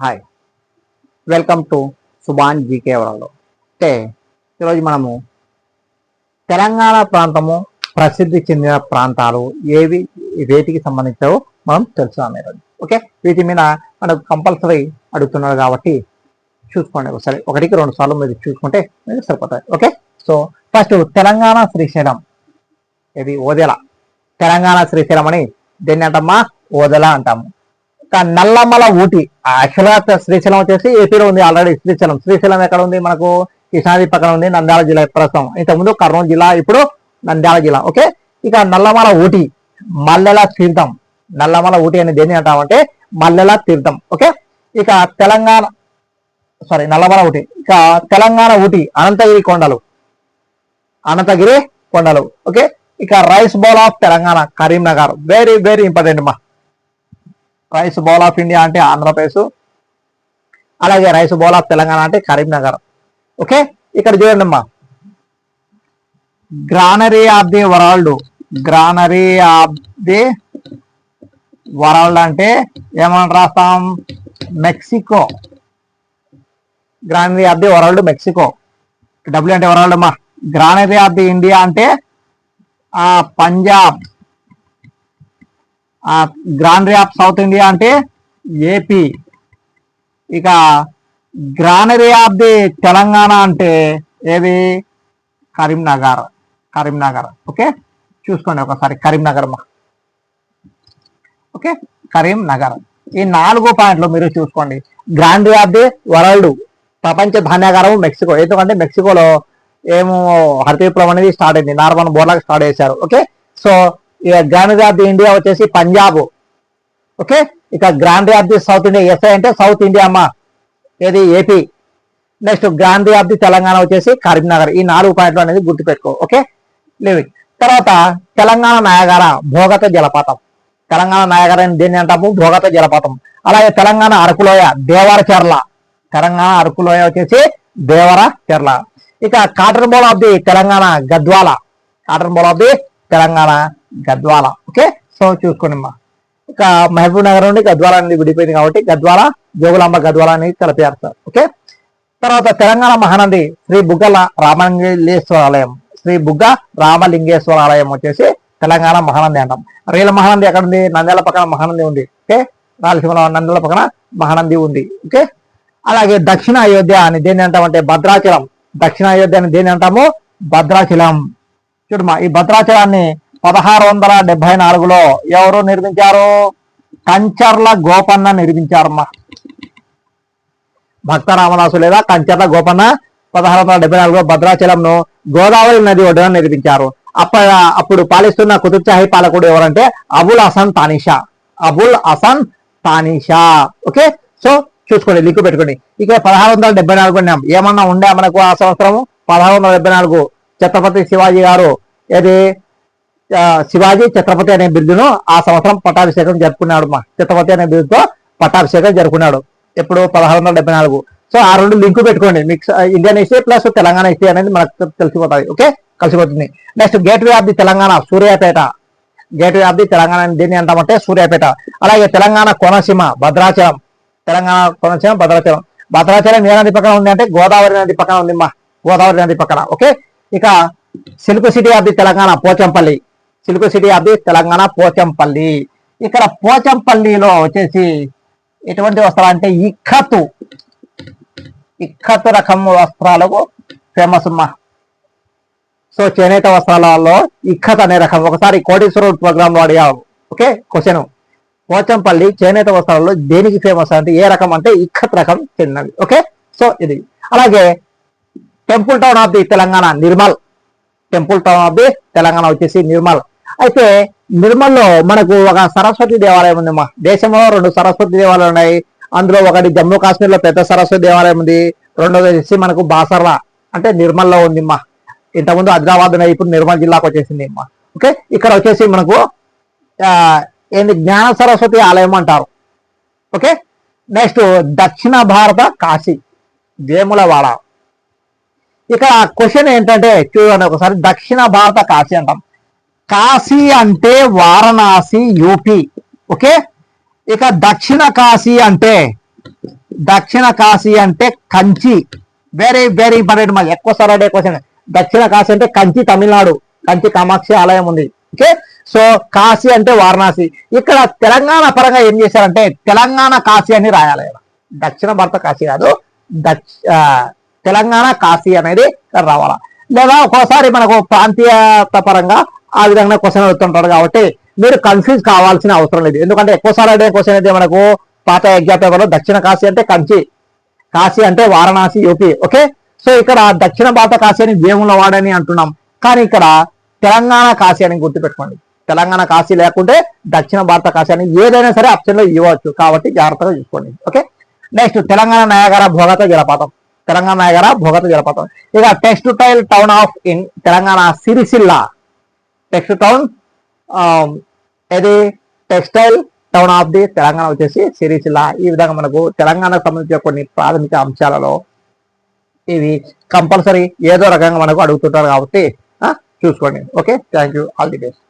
Hi welcome to Subhan GK world అంటే ఈరోజు మనము తెలంగాణ ప్రాంతము ప్రసిద్ధి చెందిన ప్రాంతాలు ఏవి వేటికి సంబంధించావో మనం తెలుసుదాం ఈరోజు. ఓకే వీటి మీద మనకు కంపల్సరీ అడుగుతున్నారు కాబట్టి చూసుకోండి ఒకసారి. ఒకటికి రెండు సార్లు మీరు చూసుకుంటే మీకు సరిపోతాయి. Okay so first Telangana Srisailam. ఇది ఓదెల. తెలంగాణ శ్రీశైలం అని దేన్ని అంటామా? ఓదెల అంటాము. నల్లమల ఊటి. యాక్చువల్గా శ్రీశైలం వచ్చేసి ఏపీలో ఉంది ఆల్రెడీ శ్రీశైలం. శ్రీశైలం ఎక్కడ ఉంది? మనకు కృష్ణాది పక్కన ఉంది నంద్యాల జిల్లా ప్రస్తుతం. ఇంతకుముందు కర్నూలు జిల్లా ఇప్పుడు నంద్యాల జిల్లా. ఓకే? ఇక నల్లమల ఊటి మల్లెల తీర్థం. నల్లమల ఊటి అని దేన్ని అంటామంటే? మల్లెల తీర్థం. ఓకే? ఇక తెలంగాణ సారీ నల్లమల ఊటి. ఇక తెలంగాణ ఊటి అనంతగిరి కొండలు. అనంతగిరి కొండలు. ఓకే? ఇక rice bowl of Telangana Karimnagar. Very very important మా. రైస్ బౌల్ ఆఫ్ ఇండియా అంటే ఆంధ్రప్రదేశ్. అలాగే రైస్ బౌల్ ఆఫ్ తెలంగాణ అంటే కరీంనగర్. ఓకే? ఇక్కడ చూడండి అమ్మా. Granary of the world. Granary of the world అంటే ఏమని రాస్తాం? Mexico. Granary of the world Mexico. W అంటే వరల్డ్ అమ్మా. గ్రానరీ ఆఫ్ ది ఇండియా అంటే ఆ Punjab. Granary of south India అంటే ఏపీ ఇక గ్రానరీ ఆఫ్ ది తెలంగాణ అంటే ఏది? కరీంనగర్. కరీంనగర్. ఓకే? చూసుకోండి ఒకసారి కరీంనగర్ మా. ఓకే? కరీంనగర్. ఈ నాలుగు పాయింట్లు మీరు చూసుకోండి. గ్రాండీ ఆఫ్ ది వరల్డ్ ప్రపంచ ధాన్యాగారం మెక్సికో. ఎందుకంటే మెక్సికోలో ఏమో హరిత విప్లవం అనేది స్టార్ట్ అయింది. నార్మల్ బోర్లాగా స్టార్ట్ చేశారు. ఓకే? సో ఇక గ్రాండ్ ఆఫ్ ది ఇండియా వచ్చేసి పంజాబ్ ఓకే ఇక grand of the south India S I అంటే సౌత్ ఇండియా అమ్మా. ఏది? ఏపీ నెక్స్ట్ గాంధీ ఆఫ్ ది తెలంగాణ వచ్చేసి కరీంనగర్ ఈ నాలుగు పాయింట్లు అనేది గుర్తుపెట్టుకో. ఓకే లేవి తర్వాత తెలంగాణ నాయగార భోగత జలపాతం. తెలంగాణ నాయగార అని దేన్ని అంటాము భోగత జలపాతం. అలాగే తెలంగాణ అరకులోయ దేవర చెర్ల తెలంగాణ అరకులోయ వచ్చేసి దేవర చెర్ల ఇక cotton bowl of the Telangana Gadwal. Cotton bowl of the Telangana. Gadwal okay? So చూసుకోండి అమ్మా ఇక మహబూబ్ నగర్ నుండి గద్వాల అనేది విడిపోయింది కాబట్టి గద్వాల జోగులాంబ గద్వాల అనేది కలిపారు ఓకే? తర్వాత తెలంగాణ మహానంది శ్రీ బుగ్గల రామలింగేశ్వర ఆలయం శ్రీ బుగ్గ రామలింగేశ్వర ఆలయం వచ్చేసి తెలంగాణ మహానంది అంటాం. రీల మహానంది ఎక్కడ ఉంది నంద్యాల పక్కన మహానంది ఉంది ఓకే? రాయలసీమలో నంద్యాల పక్కన మహానంది ఉంది ఓకే? అలాగే దక్షిణ అయోధ్య అని దేన్ని అంటామంటే భద్రాచలం. దక్షిణ అయోధ్య అని దేన్ని అంటాము? భద్రాచలం. చూడమ్మా ఈ భద్రాచలాన్ని పదహారు వందల డెబ్బై నాలుగులో ఎవరు నిర్మించారు? కంచర్ల గోపన్న నిర్మించారమ్మా. భక్త రామదాసు లేదా కంచర్ల గోపన్న పదహారు వందల డెబ్బై నాలుగులో భద్రాచలంను గోదావరి నది ఒడ్డున నిర్మించారు. అప్ప అప్పుడు పాలిస్తున్న కుతుబ్షాహి పాలకుడు ఎవరంటే అబుల్ హసన్ తానిషా. అబుల్ హసన్ తానిషా. ఓకే? సో చూసుకోండి లింక్ పెట్టుకోండి. ఇక పదహారు వందల డెబ్బై నాలుగు ఏమన్నా ఉండే మనకు ఆ సంవత్సరం పదహారు వందల డెబ్బై నాలుగు. ఛత్రపతి శివాజీ గారు ఏది? శివాజీ ఛత్రపతి అనే బిరుదును ఆ సంవత్సరం పట్టాభిషేకం జరుపుకున్నాడు మా ఛత్రపతి అనే బిరుదుతో పట్టాభిషేకం జరుపుకున్నాడు. ఎప్పుడు పదహారు వందల డెబ్బై నాలుగు. సో ఆ రెండు లింక్ పెట్టుకోండి. Mix Indian history plus Telangana history అనేది మనకు తెలిసిపోతుంది ఓకే? కలిసిపోతుంది. Next gateway of the Telangana Suryapet. Gateway of the Telangana దీన్ని అంటామంటే సూర్యాపేట. అలాగే తెలంగాణ కోనసీమ భద్రాచలం. తెలంగాణ కోనసీమ భద్రాచలం. భద్రాచలం ఏ నది పక్కన ఉంది అంటే గోదావరి నది పక్కన ఉంది మా గోదావరి నది పక్కన. ఓకే? ఇక silk city of the Telangana Pochampally. Silk city of the Telangana Pochampally. ఇక్కడ పోచంపల్లిలో వచ్చేసి ఎటువంటి వస్త్రాలు అంటే ఇక్కతు ఇక్కతు రకం వస్త్రాలకు ఫేమస్ అమ్మా. సో చేనేత వస్త్రాలలో ఇక్కత్ అనే రకం. ఒకసారి కోటేశ్వరుడు ప్రోగ్రామ్లో అడిగాము ఓకే క్వశ్చన్ పోచంపల్లి చేనేత వస్త్రాలలో దేనికి ఫేమస్ అంటే ఏ రకం అంటే ఇక్కత్ రకం చెందినది ఓకే సో ఇది. అలాగే temple town of the Telangana Nirmal. Temple town of the Telangana వచ్చేసి నిర్మల్. అయితే నిర్మల్లో మనకు ఒక సరస్వతి దేవాలయం ఉంది దేశంలో రెండు సరస్వతి దేవాలయాలు ఉన్నాయి. అందులో ఒకటి జమ్మూ కాశ్మీర్లో పెద్ద సరస్వతి దేవాలయం ఉంది. రెండోది వచ్చి మనకు బాసర్ల అంటే నిర్మల్లో ఉంది మా ఇంతకుముందు ఆదిలాబాద్ ఉన్నాయి ఇప్పుడు నిర్మల్ జిల్లాకు వచ్చేసింది అమ్మా. ఓకే? ఇక్కడ వచ్చేసి మనకు ఏంది? జ్ఞాన సరస్వతి ఆలయం అంటారు. ఓకే? నెక్స్ట్ దక్షిణ భారత కాశీ వేములవాడ. ఇక్కడ క్వశ్చన్ ఏంటంటే చూడండి ఒకసారి దక్షిణ భారత కాశీ అంటాం. కాశీ అంటే వారణాసి యూపీ. ఓకే? ఇక దక్షిణ కాశీ అంటే దక్షిణ కాశీ అంటే కంచి. వెరీ వెరీ ఇంపార్టెంట్ మాకు ఎక్కువ సార్ అడే క్వశ్చన్ దక్షిణ కాశీ అంటే కంచి తమిళనాడు కంచి కామాక్షి ఆలయం ఉంది. ఓకే సో కాశీ అంటే వారణాసి. ఇక్కడ తెలంగాణ పరంగా ఏం చేశారంటే తెలంగాణ కాశీ అని రాయాలి దక్షిణ భారత కాశీ కాదు దక్ష తెలంగాణ కాశీ అనేది రావాలా. లేదా ఒక్కోసారి మనకు ప్రాంతీయత పరంగా ఆ విధంగా క్వశ్చన్ అడుగుతుంటారు కాబట్టి మీరు కన్ఫ్యూజ్ కావాల్సిన అవసరం లేదు. ఎందుకంటే ఎక్కువసార్లు అడిగే క్వశ్చన్ అయితే మనకు పాత ఎగ్జామ్ పేపర్లో దక్షిణ కాశీ అంటే కంచి కాశీ అంటే వారణాసి యూపీ. ఓకే? సో ఇక్కడ దక్షిణ భారత కాశీ అని దేవుళ్ళ వాడని అంటున్నాం. కానీ ఇక్కడ తెలంగాణ కాశీ అని గుర్తుపెట్టుకోండి. తెలంగాణ కాశీ లేకుంటే దక్షిణ భారత కాశీ అని ఏదైనా సరే ఆప్షన్లో ఇవ్వచ్చు. కాబట్టి జాగ్రత్తగా చూసుకోండి. Okay? Next Telangana Niagara Bhogatha జలపాతం. తెలంగాణ నాయగర భోగత జలపాతం. ఇక textile town of in Telangana Sircilla. Text town ఇది textile town of the Telangana వచ్చేసి సిరిసిల్ల ఈ విధంగా మనకు తెలంగాణకు సంబంధించిన కొన్ని ప్రాథమిక అంశాలలో ఇవి కంపల్సరీ ఏదో రకంగా మనకు అడుగుతుంటారు కాబట్టి చూసుకోండి. Okay thank you all the best